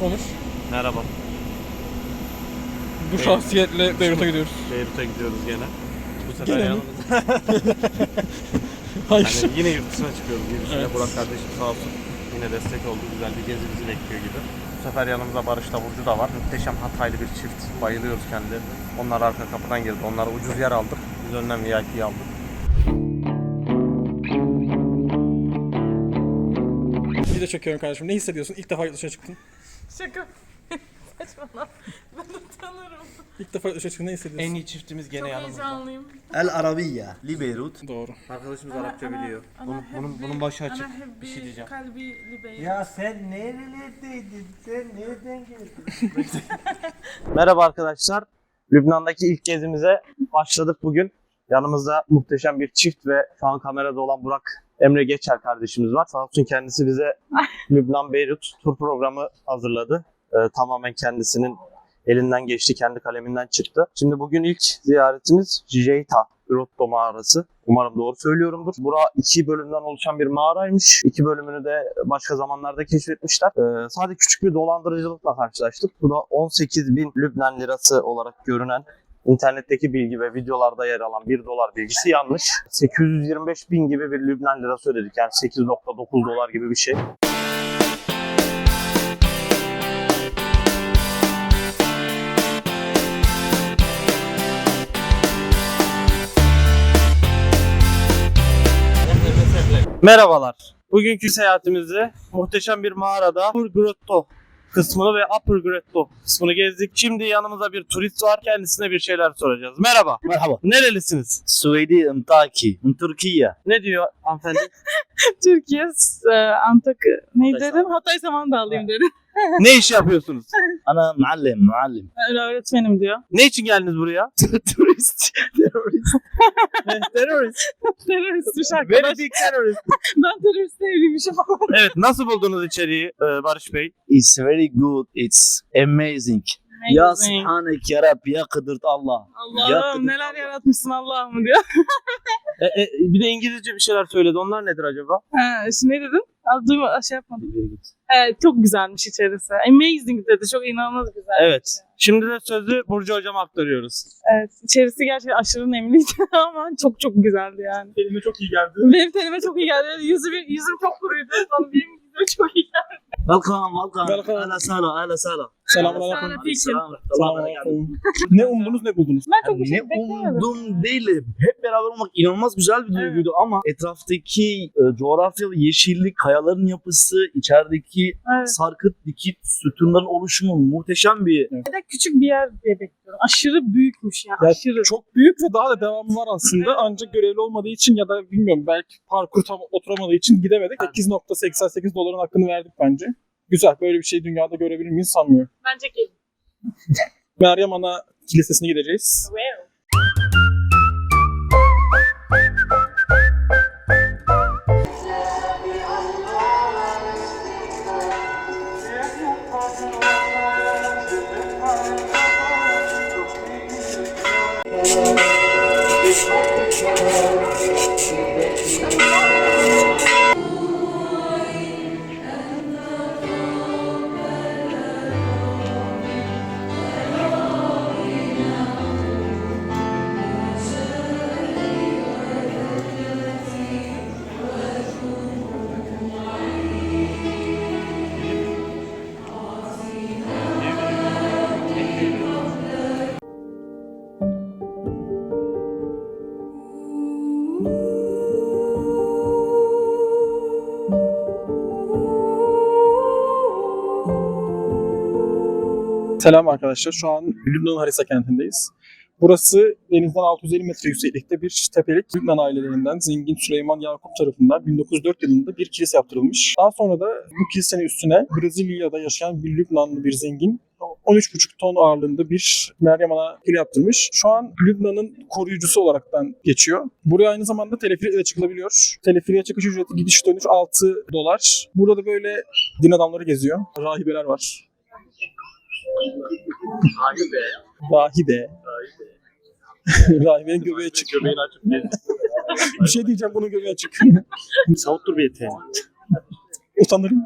Konuş. Merhaba. Bu şahsiyetle Beyrut'a gidiyoruz. Beyrut'a gidiyoruz gene. Bu sefer Gene mi? yanımızda. Hayır. Yani yine yurt dışına çıkıyoruz. Yurt dışına Evet. Burak kardeşim sağ olsun. Yine destek oldu. Güzel bir gezi bizi bekliyor gibi. Bu sefer yanımızda Barış Davulcu da var. Muhteşem Hataylı bir çift. Bayılıyoruz kendilerine. Onlar arka kapıdan girdi. Onlara ucuz yer aldık. Biz önden VIP'yi aldık. Video çekiyorum kardeşim. Ne hissediyorsun? İlk defa yurt dışına çıktın. Şaka. Saçmalama. Ben utanırım. İlk defa dışına çıktın. Ne hissediyorsun? En iyi çiftimiz gene Çok yanımızda. heyecanlıyım. El Arabiya li Beyrut. Doğru. Arkadaşımız Ana- Arapça ana- biliyor. ana Bunun, bunun, bunun başı açık. Bir şey diyeceğim. Kalbi libeyi. Ya sen nerelerdeydin? Sen nereden geldin? Merhaba arkadaşlar. Lübnan'daki ilk gezimize başladık bugün. Yanımızda muhteşem bir çift ve şu an kamerada olan Burak Emre Geçer kardeşimiz var. Sağ olsun kendisi bize Lübnan Beyrut tur programı hazırladı. Ee, tamamen kendisinin elinden geçti, kendi kaleminden çıktı. Şimdi bugün ilk ziyaretimiz Jeyta Grotto mağarası. Umarım doğru söylüyorumdur. Bura iki bölümden oluşan bir mağaraymış. İki bölümünü de başka zamanlarda keşfetmişler. Ee, sadece küçük bir dolandırıcılıkla karşılaştık. Bu da 18 bin Lübnan lirası olarak görünen internetteki bilgi ve videolarda yer alan 1 dolar bilgisi yanlış. 825 bin gibi bir Lübnan lirası ödedik. Yani 8.9 dolar gibi bir şey. Merhabalar. Bugünkü seyahatimizde muhteşem bir mağarada Grotto kısmını ve Upper Grotto kısmını gezdik. Şimdi yanımızda bir turist var. Kendisine bir şeyler soracağız. Merhaba. Merhaba. Nerelisiniz? Suudi Antaki, Türkiye. Ne diyor hanımefendi? Türkiye, e, Antakya, ne dedim? Hatay Samandağlıyım dedim. ne iş yapıyorsunuz? Ana muallim, muallim. Öyle öğretmenim diyor. Ne için geldiniz buraya? Turist, terörist. terörist. Teröristmiş Very arkadaş. big terörist. Ben terörist evliymişim falan. Evet nasıl buldunuz içeriği e, Barış Bey? It's very good, it's amazing. Ya Subhanek ya Rab, ya Kıdırt Allah. Allah'ım neler yaratmışsın Allah'ım diyor. E, e, bir de İngilizce bir şeyler söyledi. Onlar nedir acaba? Ha, şimdi ne dedin? Az duyma, şey yapmadım. Evet, çok güzelmiş içerisi. Amazing dedi. Çok inanılmaz güzel. Evet. Şimdi de sözü Burcu Hocam'a aktarıyoruz. Evet. İçerisi gerçekten aşırı nemliydi ama çok çok güzeldi yani. Elime çok iyi geldi. Benim tenime çok iyi geldi. Yüzüm, yüzüm çok kuruydu. Sonra benim yüzüm çok iyi geldi. Welcome, welcome. Welcome. Ahla sala, ahla sala. Selamünaleyküm. Aleyküm. Selam. Selamünaleyküm. ne umdunuz ne buldunuz? Ben çok ne şey beklemedim. umdum değilim. Hep beraber olmak inanılmaz güzel bir duyguydu ama etraftaki e, coğrafya ve yeşillik, kayaların yapısı, içerideki Evet. sarkıt dikit sütunların oluşumu muhteşem bir Bir de küçük bir yer diye bekliyorum. Aşırı büyükmüş ya. Ya aşırı. Çok büyük ve daha da devamı var aslında. Ancak görevli olmadığı için ya da bilmiyorum belki parkur tam oturamadığı için gidemedik. 8.88 doların hakkını verdik bence. Güzel. Böyle bir şey dünyada görebilir miyiz sanmıyorum. Bence gelin. Meryem Ana Kilisesi'ne gideceğiz. Wow. Selam arkadaşlar. Şu an Lübnan Harisa kentindeyiz. Burası denizden 650 metre yükseklikte bir tepelik. Lübnan ailelerinden zengin Süleyman Yakup tarafından 1904 yılında bir kilise yaptırılmış. Daha sonra da bu kilisenin üstüne Brezilya'da yaşayan bir Lübnanlı bir zengin 13,5 ton ağırlığında bir Meryem Ana pil yaptırmış. Şu an Lübnan'ın koruyucusu olaraktan geçiyor. Buraya aynı zamanda teleferikle de çıkılabiliyor. Teleferiğe çıkış ücreti gidiş dönüş 6 dolar. Burada da böyle din adamları geziyor. Rahibeler var. Rahibe. Rahibenin göbeği açık. Göbeğini açıp Bir şey diyeceğim bunun göbeği açık. Savuttur bir yeteğini. Utanırım.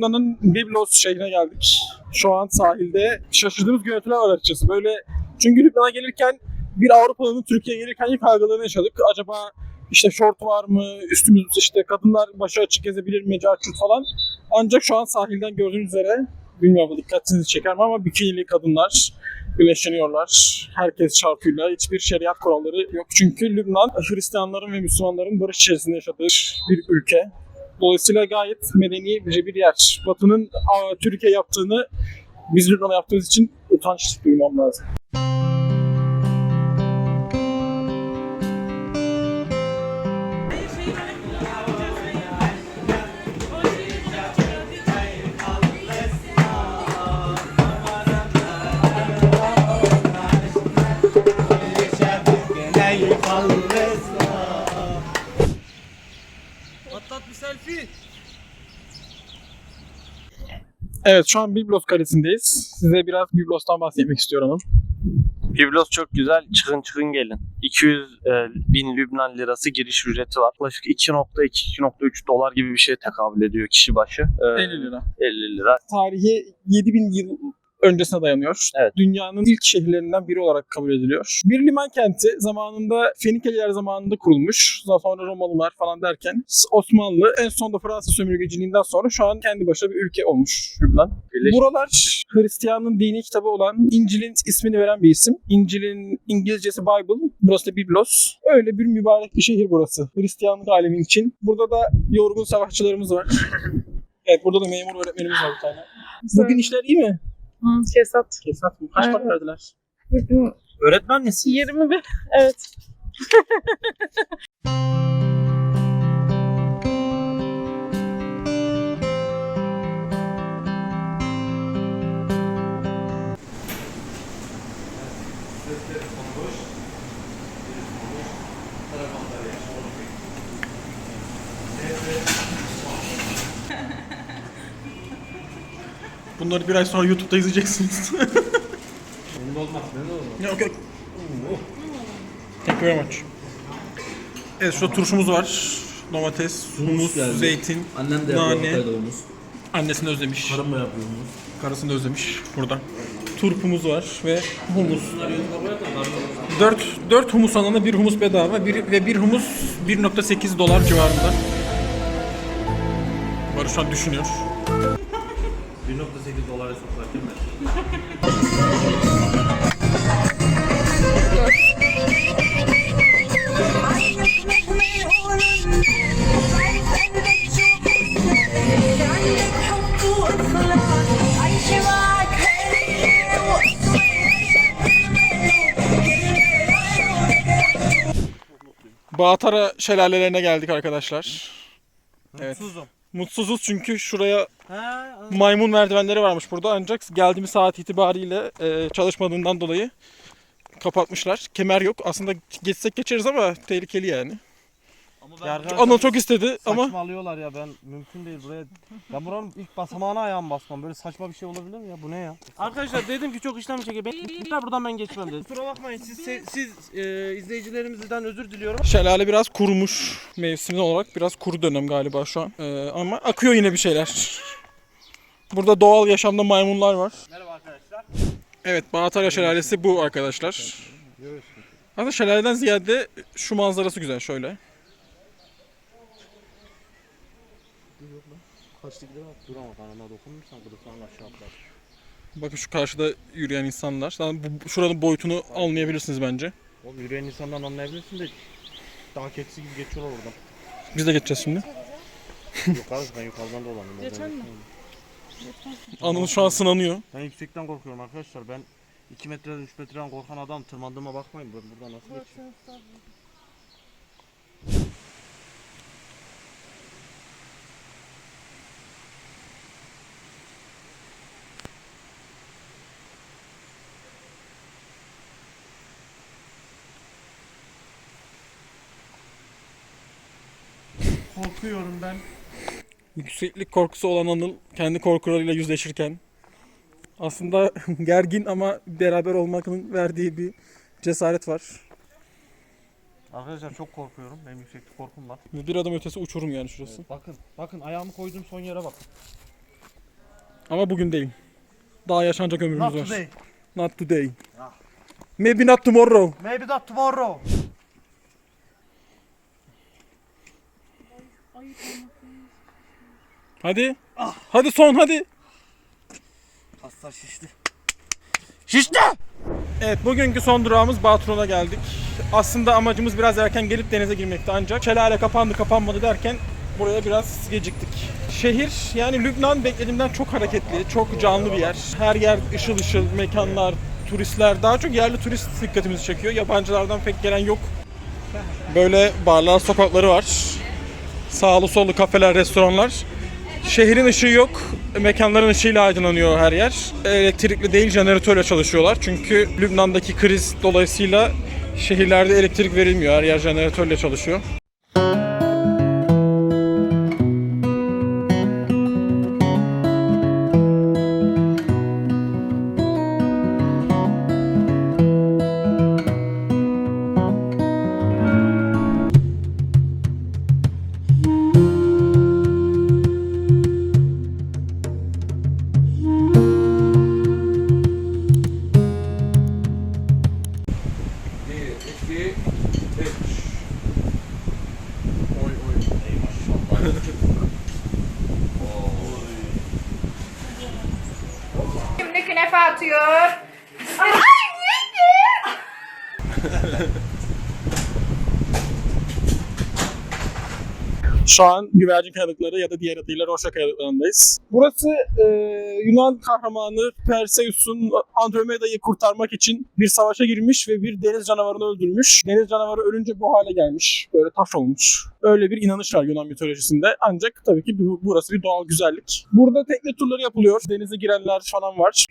Lübnan'ın Biblos şehrine geldik. Şu an sahilde şaşırdığımız görüntüler var açıkçası. Böyle çünkü Lübnan'a gelirken bir Avrupalı'nın Türkiye'ye gelirken ilk algılarını yaşadık. Acaba işte şort var mı, üstümüz işte kadınlar başı açık gezebilir mi, carçurt falan. Ancak şu an sahilden gördüğünüz üzere, bilmiyorum dikkatinizi çeker mi ama bikinili kadınlar güneşleniyorlar. Herkes çarpıyla, hiçbir şeriat kuralları yok. Çünkü Lübnan Hristiyanların ve Müslümanların barış içerisinde yaşadığı bir ülke. Dolayısıyla gayet medeni bir yer. Batı'nın Türkiye yaptığını biz Lübnan'a yaptığımız için utanç duymam lazım. Evet şu an Biblos Kalesi'ndeyiz. Size biraz Biblos'tan bahsetmek istiyorum. Biblos çok güzel. Çıkın çıkın gelin. 200 e, bin Lübnan lirası giriş ücreti var. Yaklaşık 2.2-2.3 dolar gibi bir şeye tekabül ediyor kişi başı. E, 50 lira. 50 lira. Tarihi 7000 yıl öncesine dayanıyor. Evet. Dünyanın ilk şehirlerinden biri olarak kabul ediliyor. Bir liman kenti zamanında Fenikeliler zamanında kurulmuş. Daha sonra Romalılar falan derken Osmanlı en sonunda Fransız sömürgeciliğinden sonra şu an kendi başına bir ülke olmuş Lübnan. Buralar Hristiyanın dini kitabı olan İncil'in ismini veren bir isim. İncil'in İngilizcesi Bible, burası da Biblos. Öyle bir mübarek bir şehir burası. Hristiyanlık alemin için. Burada da yorgun savaşçılarımız var. evet burada da memur öğretmenimiz var bir tane. Bugün işler iyi mi? Hı, Kesat. Kesat mı? Kaç para Evet. verdiler? Öğretmen misin? 21. Evet. Bunları bir ay sonra YouTube'da izleyeceksiniz. Benim olmaz, benim olmaz. Yok yok. Thank you very much. Evet şurada turşumuz var. Domates, humus, geldi. zeytin, Annem de Nane. yapıyor Hatay'da annesini özlemiş. Karım da yapıyor humus. Karısını da özlemiş burada. Turpumuz var ve humus. 4, 4 humus alana bir humus bedava bir, ve bir humus 1.8 dolar civarında. Barış şu an düşünüyor. 1.8 dolar hesaplarken ben. Bağatara şelalelerine geldik arkadaşlar. Evet. Mutsuzum. Mutsuzuz çünkü şuraya Ha, maymun merdivenleri varmış burada ancak geldiğimiz saat itibariyle e, çalışmadığından dolayı kapatmışlar. Kemer yok. Aslında geçsek geçeriz ama tehlikeli yani. Ya Anıl çok istedi ama Saçmalıyorlar ya ben mümkün değil buraya. Ya buranın ilk basamağına ayağım basmam. Böyle saçma bir şey olabilir mi ya? Bu ne ya? Arkadaşlar dedim ki çok işlem çekiyor. Ben ben buradan ben geçmem dedim. Kusura bakmayın siz siz e, izleyicilerimizden özür diliyorum. şelale biraz kurumuş mevsimsel olarak biraz kuru dönem galiba şu an. E, ama akıyor yine bir şeyler. Burada doğal yaşamda maymunlar var. Merhaba arkadaşlar. Evet Bağatara Şelalesi bu arkadaşlar. Aslında şelaleden ziyade şu manzarası güzel şöyle. Kaçtı gidelim. Dur ama kanına dokunursan gıdıklarla aşağı atlar. Bakın şu karşıda yürüyen insanlar. Zaten bu, şuranın boyutunu anlayabilirsiniz bence. O yürüyen insandan anlayabilirsin de daha keçisi gibi geçiyorlar oradan. Biz de geçeceğiz şimdi. Yok abi ben yukarıdan dolanıyorum. Geçen mi? Anıl şu an sınanıyor. Ben yüksekten korkuyorum arkadaşlar. Ben 2 metreden 3 metreden korkan adam tırmandığıma bakmayın. Ben buradan nasıl geçeyim? Korkuyorum ben. Yükseklik korkusu olan Anıl kendi korkularıyla yüzleşirken aslında gergin ama beraber olmanın verdiği bir cesaret var. Arkadaşlar çok korkuyorum. Benim yükseklik korkum var. Bir adım ötesi uçurum yani şurası. Bakın, bakın ayağımı koyduğum son yere bakın. Ama bugün değil. Daha yaşanacak ömrümüz Not var. today. Not today. Ah. Maybe not tomorrow. Maybe not tomorrow. Hadi. Hadi son hadi. Hasta şişti. Şişti. Evet bugünkü son durağımız Batron'a geldik. Aslında amacımız biraz erken gelip denize girmekti ancak şelale kapandı kapanmadı derken buraya biraz geciktik. Şehir yani Lübnan beklediğimden çok hareketli, çok canlı bir yer. Her yer ışıl ışıl, mekanlar, turistler. Daha çok yerli turist dikkatimizi çekiyor. Yabancılardan pek gelen yok. Böyle barlar, sokakları var. Sağlı sollu kafeler, restoranlar. Şehrin ışığı yok. Mekanların ışığıyla aydınlanıyor her yer. Elektrikli değil, jeneratörle çalışıyorlar. Çünkü Lübnan'daki kriz dolayısıyla şehirlerde elektrik verilmiyor. Her yer jeneratörle çalışıyor. Şu an güvercin kayalıkları ya da diğer adıyla Roşa kayalıklarındayız. Burası e, Yunan kahramanı Perseus'un Andromeda'yı kurtarmak için bir savaşa girmiş ve bir deniz canavarını öldürmüş. Deniz canavarı ölünce bu hale gelmiş. Böyle taş olmuş. Öyle bir inanış var Yunan mitolojisinde. Ancak tabii ki bu, burası bir doğal güzellik. Burada tekne turları yapılıyor. Denize girenler falan var.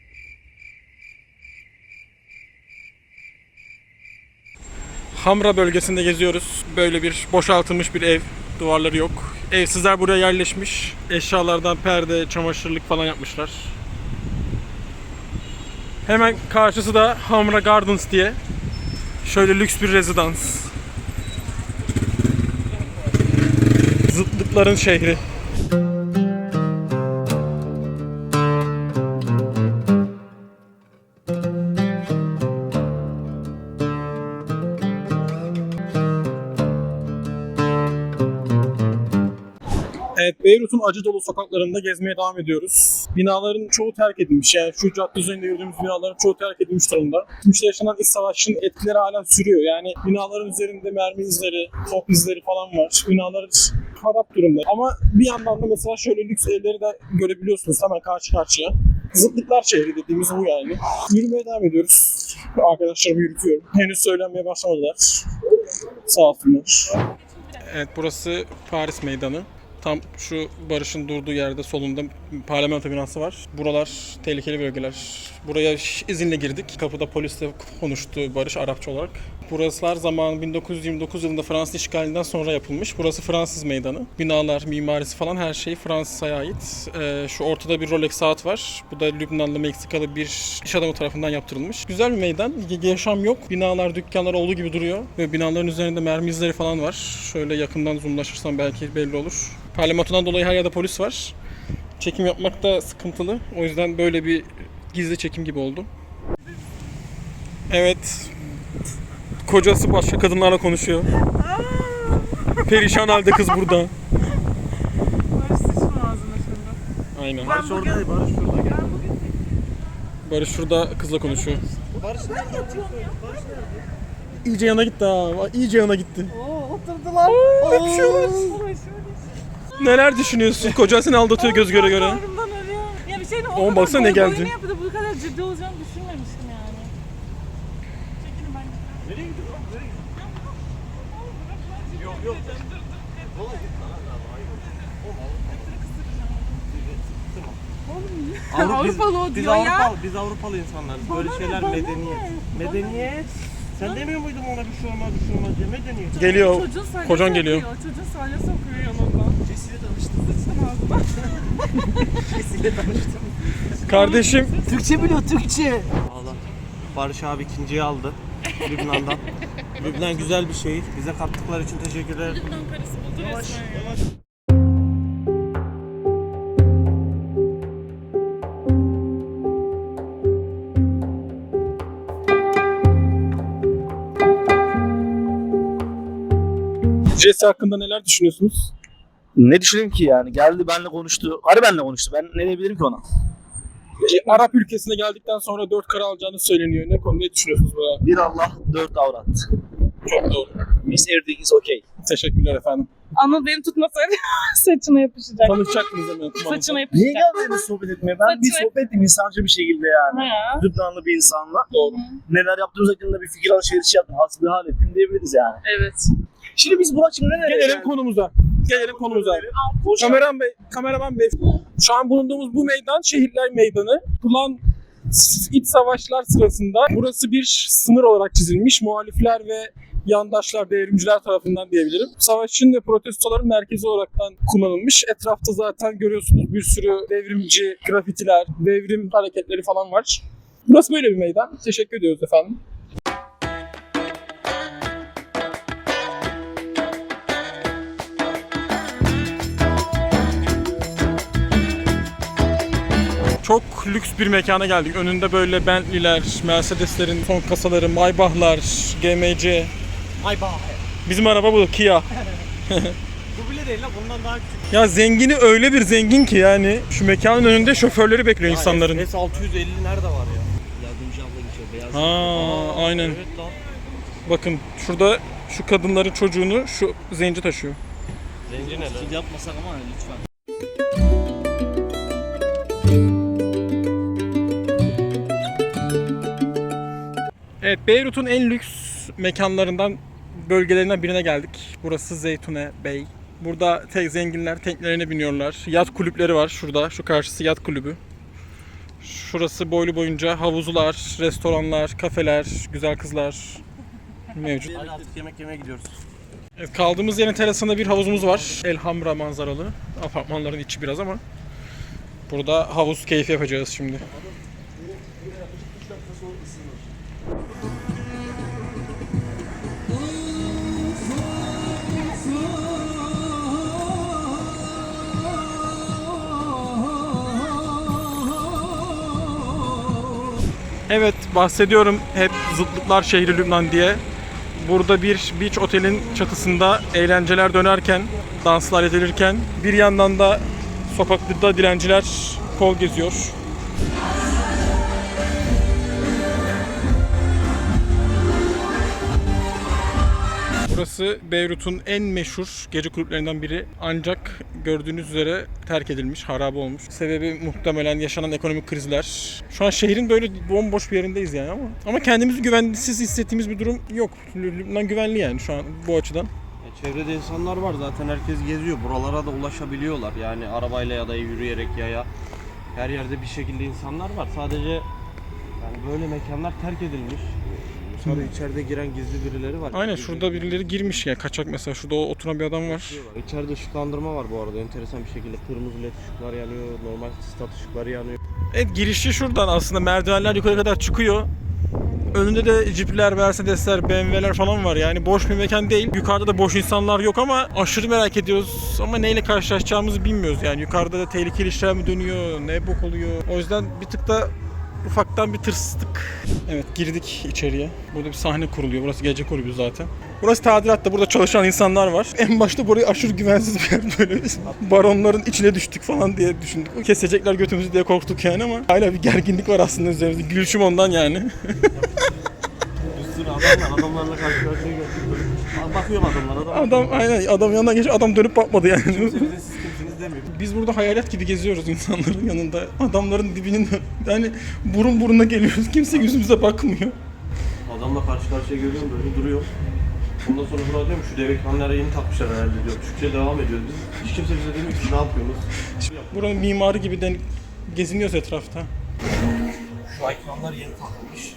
Hamra bölgesinde geziyoruz. Böyle bir boşaltılmış bir ev. Duvarları yok. Evsizler buraya yerleşmiş. Eşyalardan perde, çamaşırlık falan yapmışlar. Hemen karşısı da Hamra Gardens diye. Şöyle lüks bir rezidans. Zıtlıkların şehri. Beyrut'un acı dolu sokaklarında gezmeye devam ediyoruz. Binaların çoğu terk edilmiş. Yani şu cadde üzerinde gördüğümüz binaların çoğu terk edilmiş durumda. Geçmişte yaşanan iç savaşın etkileri halen sürüyor. Yani binaların üzerinde mermi izleri, top izleri falan var. Binalar harap durumda. Ama bir yandan da mesela şöyle lüks evleri de görebiliyorsunuz hemen karşı karşıya. Zıtlıklar şehri dediğimiz bu yani. Yürümeye devam ediyoruz. Arkadaşlarımı yürütüyorum. Henüz söylenmeye başlamadılar. Sağ olsunlar. Evet burası Paris Meydanı. Tam şu Barış'ın durduğu yerde solunda parlamento binası var. Buralar tehlikeli bölgeler. Buraya izinle girdik. Kapıda polisle konuştu Barış Arapça olarak. Burasılar zaman 1929 yılında Fransız işgalinden sonra yapılmış. Burası Fransız meydanı. Binalar, mimarisi falan her şey Fransa'ya ait. Ee, şu ortada bir Rolex saat var. Bu da Lübnanlı, Meksikalı bir iş adamı tarafından yaptırılmış. Güzel bir meydan. Yaşam yok. Binalar, dükkanlar olduğu gibi duruyor. Ve binaların üzerinde mermi izleri falan var. Şöyle yakından zoomlaşırsam belki belli olur. Parlamentodan dolayı her yerde polis var. Çekim yapmak da sıkıntılı. O yüzden böyle bir gizli çekim gibi oldu. Evet. Kocası başka kadınlarla konuşuyor. Perişan halde kız burada. Barış sıçma ağzına şimdi. Aynen. Barış orada, Barış şurada. Gel. Barış şurada kızla konuşuyor. Barış nerede? Barış nerede? İyice yana gitti ha. İyice yana gitti. Oo oturdular. öpüşüyorlar. Neler düşünüyorsun? Kocan seni aldatıyor göz göre göre. Ağrımdan ölüyorum. Ya bir şeyin o Oğlum baksana ne geldi. bu kadar ciddi olacağını düşünmemiştim yani. Çekilin ben Nereye gidiyor lan? Nereye gidiyor? Yok yok. Oğlum git lan. Hayır. Avrupa- Avrupa, biz, Avrupalı o biz diyor ya. Avrupalı, biz Avrupalı insanlarız. Böyle şeyler bana medeniyet. Medeniyet. Sen demiyor muydun ona bir şey olmaz, bir şey olmaz diye medeniyet. Geliyor. Çocuğun salyası Kocan geliyor. okuyor. Çocuğun salyası okuyor yanından. Cesiyle tanıştım. Sıçtım. Cesiyle tanıştım. Kardeşim Türkçe biliyor, Türkçe. Allah. Barış abi ikinciyi aldı. Lübnan'dan. Lübnan güzel bir şehir. Bize kattıkları için teşekkürler. Lübnan karısı buldu resmen ya. Jesse hakkında neler düşünüyorsunuz? Ne düşüneyim ki yani? Geldi benle konuştu. Arı benle konuştu. Ben ne diyebilirim ki ona? E, Arap ülkesine geldikten sonra 4 kara alacağını söyleniyor. Ne konu ne düşünüyorsunuz buna? Bir Allah, dört avrat. Çok doğru. Miss everything is okay. Teşekkürler efendim. Anıl beni tutmasaydı saçına yapışacak. Tanışacaktınız hemen. Saçına Niye yapışacak. geldiniz sohbet etmeye? Ben bir Saçını- sohbet ettim insancı bir şekilde yani. Ha. Lübnanlı bir insanla. Doğru. Neler yaptığımız hakkında bir fikir alışverişi yaptım. Hasbihal ettim diyebiliriz yani. Evet. Şimdi biz Burak şimdi nereye Gelelim konumuza. Gelelim konumuza. Boş ver. Kameraman bey, kameraman bey. Şu an bulunduğumuz bu meydan Şehirler Meydanı. Yapılan iç savaşlar sırasında burası bir sınır olarak çizilmiş. Muhalifler ve yandaşlar, devrimciler tarafından diyebilirim. Savaşın ve protestoların merkezi olaraktan kullanılmış. Etrafta zaten görüyorsunuz bir sürü devrimci grafitiler, devrim hareketleri falan var. Burası böyle bir meydan. Teşekkür ediyoruz efendim. Çok lüks bir mekana geldik. Önünde böyle Bentley'ler, Mercedes'lerin son kasaları, Maybach'lar, GMC. Maybach. Bizim araba bu, Kia. Bu bile değil lan bundan daha küçük. Ya zengini öyle bir zengin ki yani şu mekanın önünde şoförleri bekliyor insanların. S650 nerede var ya? Yardımcı abla geçiyor beyaz. Ha, aynen. Evet lan. Bakın şurada şu kadınların çocuğunu şu zenci taşıyor. Zenci ne lan? Şimdi yapmasak ama lütfen. Evet Beyrut'un en lüks mekanlarından bölgelerinden birine geldik. Burası Zeytune Bey. Burada tek zenginler teknelerine biniyorlar. Yat kulüpleri var şurada. Şu karşısı yat kulübü. Şurası boylu boyunca havuzlar, restoranlar, kafeler, güzel kızlar mevcut. Artık yemek yemeye gidiyoruz. Evet, kaldığımız yerin terasında bir havuzumuz var. Elhamra manzaralı. Apartmanların içi biraz ama. Burada havuz keyfi yapacağız şimdi. Evet bahsediyorum hep zıtlıklar şehri Lübnan diye. Burada bir beach otelin çatısında eğlenceler dönerken, danslar edilirken bir yandan da sokakta dilenciler kol geziyor. Burası Beyrut'un en meşhur gece kulüplerinden biri ancak gördüğünüz üzere terk edilmiş, harabe olmuş. Sebebi muhtemelen yaşanan ekonomik krizler. Şu an şehrin böyle bomboş bir yerindeyiz yani ama ama kendimizi güvensiz hissettiğimiz bir durum yok. Lübnan güvenli yani şu an bu açıdan. Ya çevrede insanlar var zaten herkes geziyor. Buralara da ulaşabiliyorlar. Yani arabayla ya da yürüyerek yaya. Her yerde bir şekilde insanlar var. Sadece yani böyle mekanlar terk edilmiş. Sonra içeride giren gizli birileri var. Aynen Gizli şurada birileri girmiş ya kaçak mesela şurada oturan bir adam var. biri var. İçeride ışıklandırma var bu arada enteresan bir şekilde. Kırmızı led ışıklar yanıyor, normal stat ışıkları yanıyor. Evet girişi şuradan aslında merdivenler yukarı kadar çıkıyor. Önünde de Jeep'ler, Mercedes'ler, BMW'ler falan var yani boş bir mekan değil. Yukarıda da boş insanlar yok ama aşırı merak ediyoruz ama neyle karşılaşacağımızı bilmiyoruz yani. Yukarıda da tehlikeli işler mi dönüyor, ne bok oluyor. O yüzden bir tık da ufaktan bir tırstık. Evet girdik içeriye. Burada bir sahne kuruluyor. Burası gece kulübü zaten. Burası tadilatta. Burada çalışan insanlar var. En başta burayı aşırı güvensiz bir yer böyle. Baronların içine düştük falan diye düşündük. Kesecekler götümüzü diye korktuk yani ama hala bir gerginlik var aslında üzerimizde. Gülüşüm ondan yani. Bir sürü adamlar, adamlarla karşı karşıya geldik. Böyle Bakıyorum adamlara adam. Adam aynen adam yanından geçiyor. Adam dönüp bakmadı yani. Bize siz kimsiniz demiyor. Biz burada hayalet gibi geziyoruz insanların yanında. Adamların dibinin yani burun buruna geliyoruz. Kimse yüzümüze bakmıyor. Adamla karşı karşıya görüyorum böyle duruyor. Ondan sonra buna diyorum şu demek kanlara yeni takmışlar herhalde diyor. Türkçe devam ediyoruz biz. Hiç kimse bize demiyor ki ne yapıyorsunuz. Buranın mimarı gibi den geziniyoruz etrafta. Şu ekranlar yeni takılmış.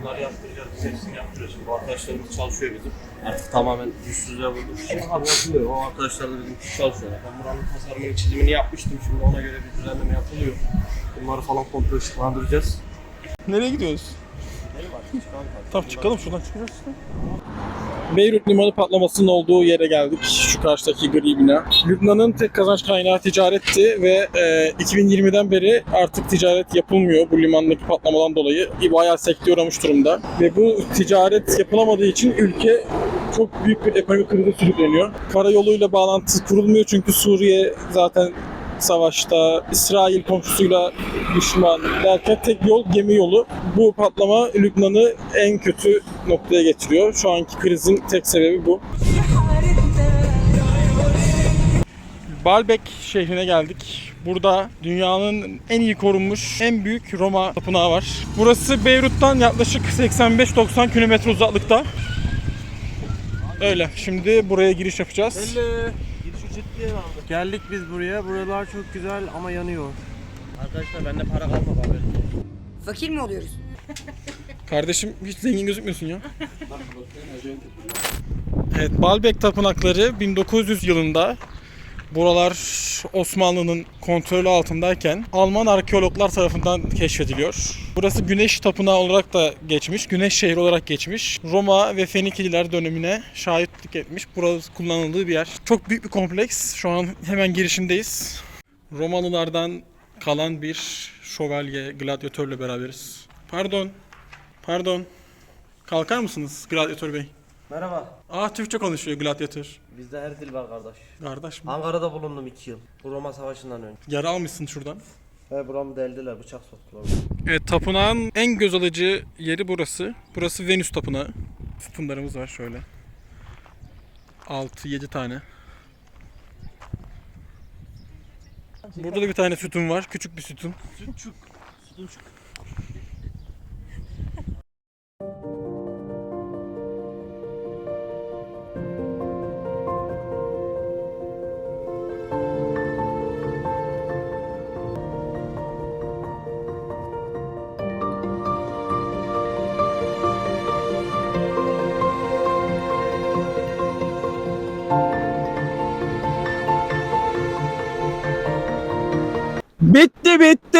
Bunları yaptıracağız, biz hepsini yaptırıyoruz. Bu arkadaşlarımız çalışıyor bizim. Artık tamamen yüzsüzlüğe vurduk. Şimdi abi yapılıyor. O arkadaşlar da bizim çalışıyorlar. Ben buranın tasarımını, çizimini yapmıştım. Şimdi ona göre bir düzenleme yapılıyor. Bunları falan kontrol ışıklandıracağız. Nereye gidiyoruz? Tamam çıkalım şuradan çıkacağız işte. Beyrut limanı patlamasının olduğu yere geldik. Şu karşıdaki gri bina. Lübnan'ın tek kazanç kaynağı ticaretti ve e, 2020'den beri artık ticaret yapılmıyor bu limandaki patlamadan dolayı. Bayağı sekteye uğramış durumda. Ve bu ticaret yapılamadığı için ülke çok büyük bir ekonomik krize sürükleniyor. Karayoluyla bağlantı kurulmuyor çünkü Suriye zaten savaşta, İsrail komşusuyla düşman derken tek yol gemi yolu. Bu patlama Lübnan'ı en kötü noktaya getiriyor. Şu anki krizin tek sebebi bu. Baalbek şehrine geldik. Burada dünyanın en iyi korunmuş, en büyük Roma tapınağı var. Burası Beyrut'tan yaklaşık 85-90 kilometre uzaklıkta. Öyle. Şimdi buraya giriş yapacağız. Geldik biz buraya. Buralar çok güzel ama yanıyor. Arkadaşlar bende para kalmadı abi. Fakir mi oluyoruz? Kardeşim hiç zengin gözükmüyorsun ya. Evet, Baalbek tapınakları 1900 yılında buralar Osmanlı'nın kontrolü altındayken Alman arkeologlar tarafından keşfediliyor. Burası Güneş Tapınağı olarak da geçmiş, Güneş şehri olarak geçmiş. Roma ve Fenikeliler dönemine şahitlik etmiş. Burası kullanıldığı bir yer. Çok büyük bir kompleks. Şu an hemen girişindeyiz. Romalılardan kalan bir şövalye, gladyatörle beraberiz. Pardon. Pardon. Kalkar mısınız gladyatör bey? Merhaba. Aa Türkçe konuşuyor gladyatör. Bizde her dil var kardeş. Kardeş mi? Ankara'da bulundum 2 yıl. Bu Roma Savaşı'ndan önce. Yara almışsın şuradan. He buramı deldiler, bıçak soktular. Evet tapınağın en göz alıcı yeri burası. Burası Venüs tapınağı. Sütunlarımız var şöyle. 6-7 tane. Burada da bir tane sütun var. Küçük bir sütun. 別って別って